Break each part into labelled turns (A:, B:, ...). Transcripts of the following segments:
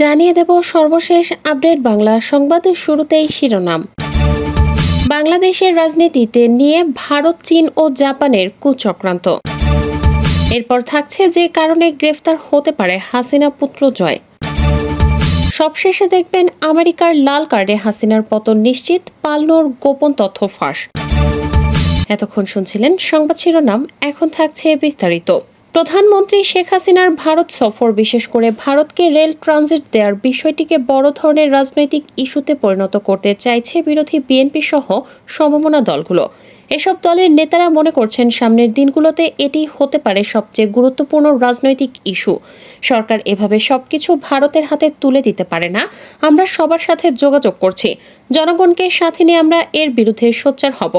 A: জানিয়ে দেব সর্বশেষ আপডেট বাংলা সংবাদের শুরুতেই শিরোনাম। বাংলাদেশের রাজনীতিতে নিয়ে ভারত, চীন ও জাপানের কুচক্রান্ত। এরপর থাকছে যে কারণে গ্রেফতার হতে পারে হাসিনা পুত্র জয়। সবশেষে দেখবেন আমেরিকার লাল কার্ডে হাসিনার পতন নিশ্চিত, পালনোর গোপন তথ্য ফাঁস। এতক্ষণ শুনছিলেন সংবাদ শিরোনাম, এখন থাকছে বিস্তারিত। প্রধানমন্ত্রী শেখ হাসিনার ভারত সফর, বিশেষ করে ভারতকে রেল ট্রানজিট দেওয়ার বিষয়টিকে বড় ধরনের রাজনৈতিক ইস্যুতে পরিণত করতে চাইছে বিরোধী বিএনপি সহ সমমনা দলগুলো। এসব দলের নেতারা মনে করছেন সামনের দিনগুলোতে এটি হতে পারে সবচেয়ে গুরুত্বপূর্ণ রাজনৈতিক ইস্যু। সরকার এভাবে সবকিছু ভারতের হাতে তুলে দিতে পারে না। আমরা সবার সাথে যোগাযোগ করছি। জনগণকে সাথে নিয়ে আমরা এর বিরুদ্ধে সোচ্চার হব।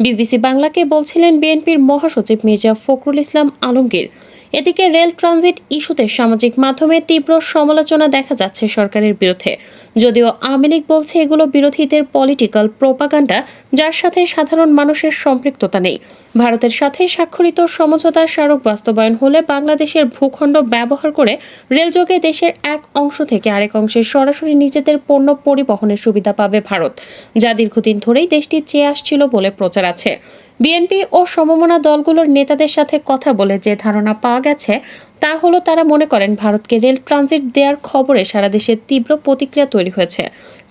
A: বিবিসি বাংলাকে বলছিলেন বিএনপির মহাসচিব মির্জা ফখরুল ইসলাম আলমগীর। এদিকে রেল ট্রানজিট ইস্যুতে সামাজিক মাধ্যমে তীব্র সমালোচনা দেখা যাচ্ছে সরকারের বিরুদ্ধে। যদিও আওয়ামী লীগ বলছে এগুলো বিরোধীদের পলিটিক্যাল প্রোপাগান্ডা যার সাথে সাধারণ মানুষের সম্পৃক্ততা নেই। ভারতের সাথে স্বাক্ষরিত সমঝোতা স্মারক বাস্তবায়ন হলে বাংলাদেশের ভূখণ্ড ব্যবহার করে রেলযোগে দেশের এক অংশ থেকে আরেক অংশে সরাসরি নিজেদের পণ্য পরিবহনের সুবিধা পাবে ভারত, যা দীর্ঘদিন ধরেই দেশটি চেয়ে আসছিল বলে প্রচার আছে। বিএনপি ও সমমনা দলগুলোর নেতাদের সাথে কথা বলে যে ধারণা পাওয়া গেছে, তা হলো তারা মনে করেন ভারতকে রেল ট্রানজিট দেওয়ার খবরে সারা দেশে তীব্র প্রতিক্রিয়া তৈরি হয়েছে।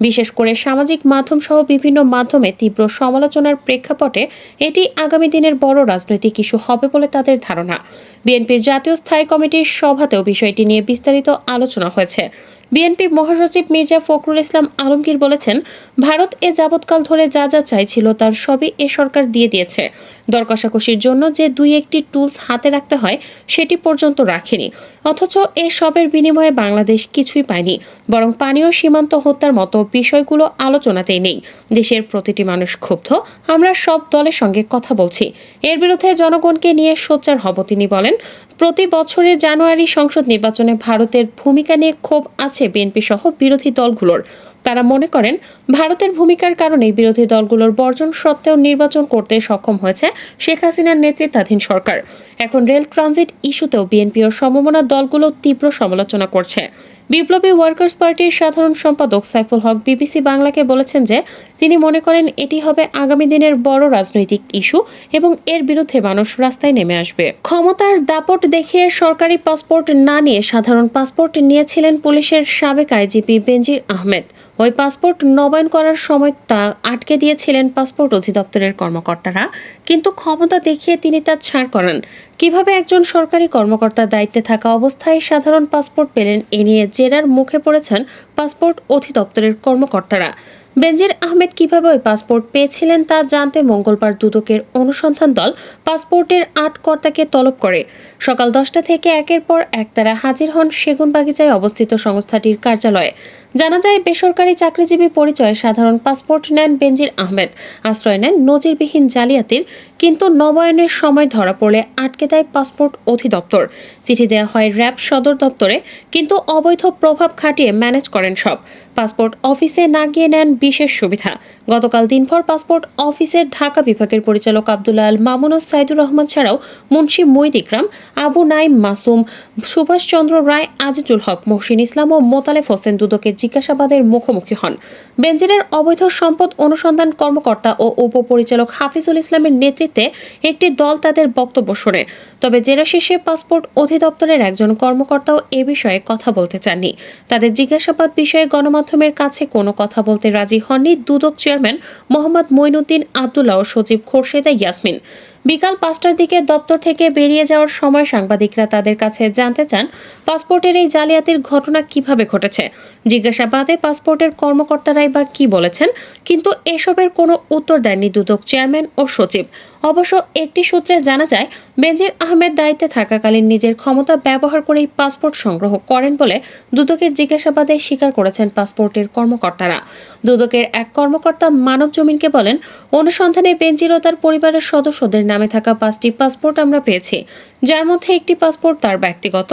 A: বিশেষ করে সামাজিক মাধ্যম সহ বিভিন্ন মাধ্যমে তীব্র সমালোচনার প্রেক্ষাপটে এটি আগামী দিনের বড় রাজনৈতিক ইস্যু হবে বলে তাদের ধারণা। বিএনপির জাতীয় স্থায়ী কমিটির সভাতেও বিষয়টি নিয়ে বিস্তারিত আলোচনা হয়েছে। বিএনপি মহাসচিব মির্জা ফখরুল ইসলাম আলমগীর বলেছেন, ভারত এ যাবৎকাল ধরে যা যা চাইছিল তার সবই এ সরকার দিয়ে দিয়েছে। দর কষাকষির জন্য যে দুই একটি টুলস হাতে রাখতে হয়, সেটি পর্যন্ত রাখেনি। অথচ এ সবের বিনিময়ে বাংলাদেশ কিছুই পায়নি। বরং পানীয় সীমান্ত হত্যার মতো বিষয়গুলো আলোচনাতেই নেই। দেশের প্রতিটি মানুষ ক্ষুব্ধ, আমরা সব দলের সঙ্গে কথা বলছি। এর বিরুদ্ধে জনগণকে নিয়ে সোচ্চার হব তিনি বলেন, প্রতি বছরের জানুয়ারি সংসদ নির্বাচনে ভারতের ভূমিকা নিয়ে ক্ষোভ আছে বিএনপি সহ বিরোধী দলগুলোর। তারা মনে করেন, ভারতের ভূমিকার কারণেই বিরোধী দলগুলোর বর্জন সত্ত্বেও নির্বাচন করতে সক্ষম হয়েছে শেখ হাসিনার নেতৃত্বাধীন সরকার। এখন রেল ট্রানজিট ইস্যুতেও বিএনপি ও সমমনা দলগুলো তীব্র সমালোচনা করছে। বিপ্লবী ওয়ার্কার্স পার্টির সাধারণ সম্পাদক সাইফুল হক বিবিসি বাংলাকে বলেছেন যে, তিনি মনে করেন এটি হবে আগামী দিনের বড় রাজনৈতিক ইস্যু এবং এর বিরুদ্ধে মানুষ রাস্তায় নেমে আসবে। ক্ষমতার দাপট দেখিয়ে সরকারি পাসপোর্ট না নিয়ে সাধারণ পাসপোর্ট নিয়েছিলেন পুলিশের সাবেক আইজিপি বেনজির আহমেদ। ওই পাসপোর্ট নবায়ন করার সময় তা আটকে দিয়েছিলেন পাসপোর্ট অধিদপ্তরের কর্মকর্তারা। কিন্তু ক্ষমতা দেখিয়ে তিনি তা ছাড় করান। কীভাবে একজন সরকারি কর্মকর্তার দায়িত্বে থাকা অবস্থায় সাধারণ পাসপোর্ট পেলেন, এ নিয়ে জেরার মুখে পড়েছেন পাসপোর্ট অধিদপ্তরের কর্মকর্তারা। বেনজির আহমেদ কীভাবে ওই পাসপোর্ট পেয়েছিলেন তা জানতে মঙ্গলবার দুদকের অনুসন্ধান দল পাসপোর্টের আট কর্তাকে তলব করে। সকাল দশটা থেকে একের পর এক তারা হাজির হন সেগুনবাগিচায় অবস্থিত সংস্থাটির কার্যালয়ে। জানা যায়, বেসরকারি চাকরিজীবী পরিচয়ে সাধারণ পাসপোর্ট নেন বেনজির আহমেদ। আশ্রয় নেন নজিরবিহীন জালিয়াতির, কিন্তু নবায়নের সময় ধরা পড়লে আটকে দেয় পাসপোর্ট অধিদপ্তর। চিঠি দেওয়া হয় র্যাব সদর দপ্তরে, কিন্তু অবৈধ প্রভাব খাটিয়ে ম্যানেজ করেন সব। পাসপোর্ট অফিসে না গিয়ে নেন বিশেষ সুবিধা। গতকাল দিনভর পাসপোর্ট অফিসের ঢাকা বিভাগের পরিচালক আবদুল্লাহ আল মামুন সাইদুর রহমান ছাড়াও মুন্সি মঈদ ইকরাম আবু নাইম মাসুম সুভাষচন্দ্র রায়, আজিজুল হক, মহসিন ইসলাম ও মোতালেফ হোসেন দুদকের জিজ্ঞাসাবাদের মুখোমুখি হন। বেঞ্জিরের অবৈধ সম্পদ অনুসন্ধান কর্মকর্তা ও উপপরিচালক হাফিজুল ইসলামের নেতৃত্বে একটি দল তাদের বক্তব্য শোনে। তবে জেরা শেষে পাসপোর্ট অধিদপ্তরের একজন কর্মকর্তাও এ বিষয়ে কথা বলতে চাননি। তাদের জিজ্ঞাসাবাদ বিষয়ে গণমাধ্যমের কাছে কোনো কথা বলতে রাজি হননি দুদক চেয়ারম্যান মোহাম্মদ মইনুদ্দিন আবদুল্লাহ ও সচিব খোরশেদা ইয়াসমিন। বিকাল পাঁচটার দিকে দপ্তর থেকে বেরিয়ে যাওয়ার সময় সাংবাদিকরা তাদের কাছে জানতে চান, পাসপোর্টের এই জালিয়াতির ঘটনা কীভাবে ঘটেছে। জিজ্ঞাসাবাদে পাসপোর্টের কর্মকর্তারাই বা কি বলেছেন, কিন্তু এসবের কোনো উত্তর দেননি দুদক চেয়ারম্যান ও সচিব। অবশ্য একটি সূত্রে জানা যায়, বেনজির আহমেদ দায়িত্বে থাকাকালীন নিজের ক্ষমতা ব্যবহার করেই পাসপোর্ট সংগ্রহ করেন বলে দুদকের জিজ্ঞাসাবাদে স্বীকার করেছেন পাসপোর্টের কর্মকর্তারা। দুদকের এক কর্মকর্তা মানব জমিনকে বলেন, অনুসন্ধানে বেনজির ও তার পরিবারের সদস্যদের নামে থাকা পাঁচটি পাসপোর্ট আমরা পেয়েছি। যার মধ্যে একটি পাসপোর্ট তার ব্যক্তিগত।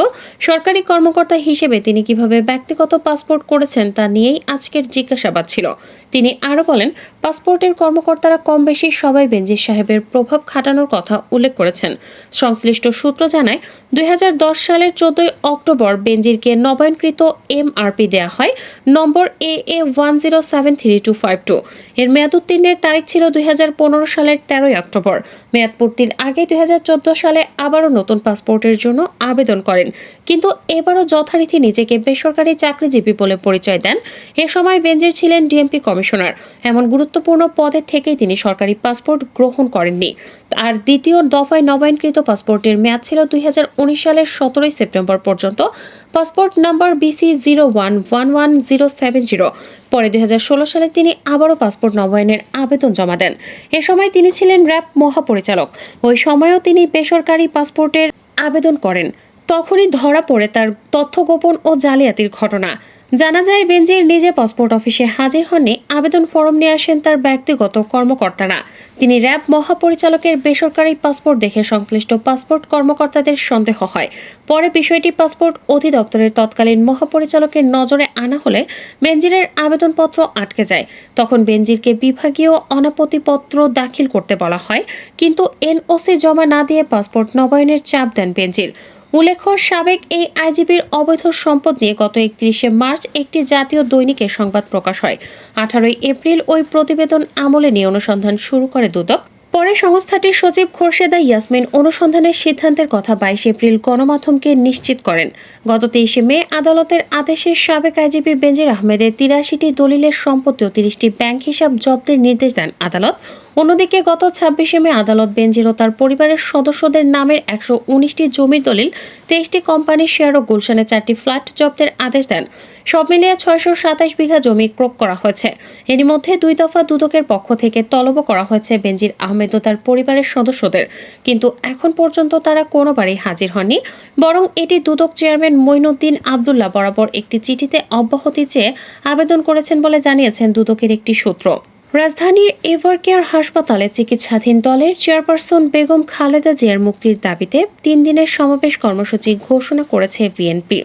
A: সরকারি কর্মকর্তা হিসেবে তিনি কীভাবে ব্যক্তিগত পাসপোর্ট করেছেন তা নিয়েই আজকের জিজ্ঞাসাবাদ ছিল। তিনি আরও বলেন, পাসপোর্টের কর্মকর্তারা কম বেশি সবাই বেঞ্জির সাহেবের প্রভাব খাটানোর কথা উল্লেখ করেছেন। সংশ্লিষ্ট সূত্র জানায়, দুই হাজার দশ সালের চোদ্দই অক্টোবর বেঞ্জিরকে নবায়নকৃত এমআরপি দেওয়া হয়, নম্বর A A one zero seven three two five two. এর মেয়াদ উত্তীর্ণের তারিখ ছিল দুই সালের তেরোই অক্টোবর। মেয়াদ পূর্তির আগে দুই হাজার চোদ্দ সালে আবারও নতুন পাসপোর্টের জন্য আবেদন করেন। কিন্তু এবারও যথারীতি নিজেকে বেসরকারি চাকরিজীবী বলে পরিচয় দেন। এ সময় বেঞ্জির ছিলেন ডিএমপি কমিশনার। এমন গুরুত্বপূর্ণ পদে থেকেই তিনি সরকারি পাসপোর্ট গ্রহণ করেননি। আর দ্বিতীয় দফায় নবায়নকৃত পাসপোর্টের মেয়াদ ছিল দুই হাজার উনিশ সালের সতেরোই সেপ্টেম্বর পর্যন্ত। Passport number BC zero one one one zero seven zero পরে দুই সালে তিনি আবারও পাসপোর্ট নবায়নের আবেদন জমা দেন। এ সময় তিনি ছিলেন র্যাব মহাপরিচালক। ওই সময়ও তিনি বেসরকারি পাসপোর্টের আবেদন করেন। তখনই ধরা পড়ে তার তথ্য গোপন ও জালিয়াতির ঘটনা। জানা যায়, বেনজির নিজে পাসপোর্ট অফিসে হাজির হননি। আবেদন ফরম নিয়ে আসেন তার ব্যক্তিগত কর্মকর্তারা। তিনি র্যাব মহাপরিচালকের বেসরকারি পাসপোর্ট দেখে সংশ্লিষ্ট পাসপোর্ট কর্মকর্তাদের সন্দেহ হয়। পরে বিষয়টি পাসপোর্ট অধিদপ্তরের তৎকালীন মহাপরিচালকের নজরে আনা হলে বেনজিরের আবেদনপত্র আটকে যায়। তখন বেনজিরকে বিভাগীয় অনাপত্তিপত্র দাখিল করতে বলা হয়, কিন্তু এনওসি জমা না দিয়ে পাসপোর্ট নবায়নের চাপ দেন বেঞ্জির উল্লেখ্য, সাবেক এই আইজিপির অবৈধ সম্পদ নিয়ে গত একত্রিশে মার্চ একটি জাতীয় দৈনিকে সংবাদ প্রকাশ হয়। আঠারোই এপ্রিল ওই প্রতিবেদন আমলে নিয়ে অনুসন্ধান শুরু করে দুদক। পরে সংস্থাটির সচিব খোরশেদা ইয়াসমিন অনুসন্ধানের সিদ্ধান্তের কথা বাইশ এপ্রিল গণমাধ্যমকে নিশ্চিত করেন। গত তেইশে মে আদালতের আদেশে সাবেক আইজিপি বেঞ্জির আহমেদের তিরাশিটি দলিলের সম্পত্তি ও তিরিশটি ব্যাংক হিসাব জব্দের নির্দেশ দেন আদালত। অন্যদিকে গত ছাব্বিশে মে আদালত বেঞ্জির ও তার পরিবারের সদস্যদের নামের একশো উনিশটি জমির দলিল, তেইশটি কোম্পানির শেয়ার ও গুলশানে চারটি ফ্ল্যাট জব্দের আদেশ দেন। সব মিলিয়ে ছয়শো সাতাশ বিঘা জমি ক্রোক করা হয়েছে। এরই মধ্যে দুই দফা দুদকের পক্ষ থেকে তলব করা হয়েছে বেঞ্জির আহমেদ ও তার পরিবারের সদস্যদের। কিন্তু এখন পর্যন্ত তারা কোনোবারই হাজির হননি। বরং এটি দুদক চেয়ারম্যান মঈনুদ্দিন আবদুল্লাহ বরাবর একটি চিঠিতে অব্যাহতি চেয়ে আবেদন করেছেন বলে জানিয়েছেন দুদকের একটি সূত্র। রাজধানীর এভারকেয়ার হাসপাতালে চিকিৎসাধীন দলের চেয়ারপারসন বেগম খালেদা জিয়ার মুক্তির দাবিতে তিন দিনের সমাবেশ কর্মসূচি ঘোষণা করেছে বিএনপি।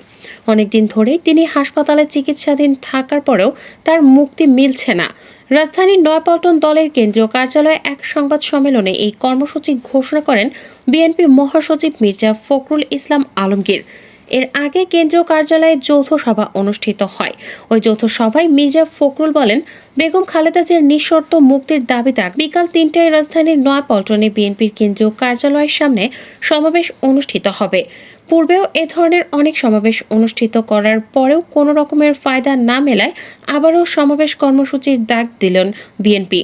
A: অনেকদিন ধরেই তিনি হাসপাতালে চিকিৎসাধীন থাকার পরেও তার মুক্তি মিলছে না। রাজধানীর নয়াপল্টন দলের কেন্দ্রীয় কার্যালয়ে এক সংবাদ সম্মেলনে এই কর্মসূচি ঘোষণা করেন বিএনপি মহাসচিব মির্জা ফখরুল ইসলাম আলমগীর। এর আগে কেন্দ্রীয় কার্যালয়ে যৌথ সভা অনুষ্ঠিত হয়। ওই যৌথ সভায় মির্জা ফখরুল বলেন, বেগম খালেদা জিয়ার নিঃশর্ত মুক্তির দাবিতে বিকাল তিনটায় রাজধানীর নয়াপল্টনে বিএনপির কেন্দ্রীয় কার্যালয়ের সামনে সমাবেশ অনুষ্ঠিত হবে। পূর্বেও এ ধরনের অনেক সমাবেশ অনুষ্ঠিত করার পরেও কোনো রকমের ফায়দা না মেলায় আবারও সমাবেশ কর্মসূচির ডাক দিলেন বিএনপি।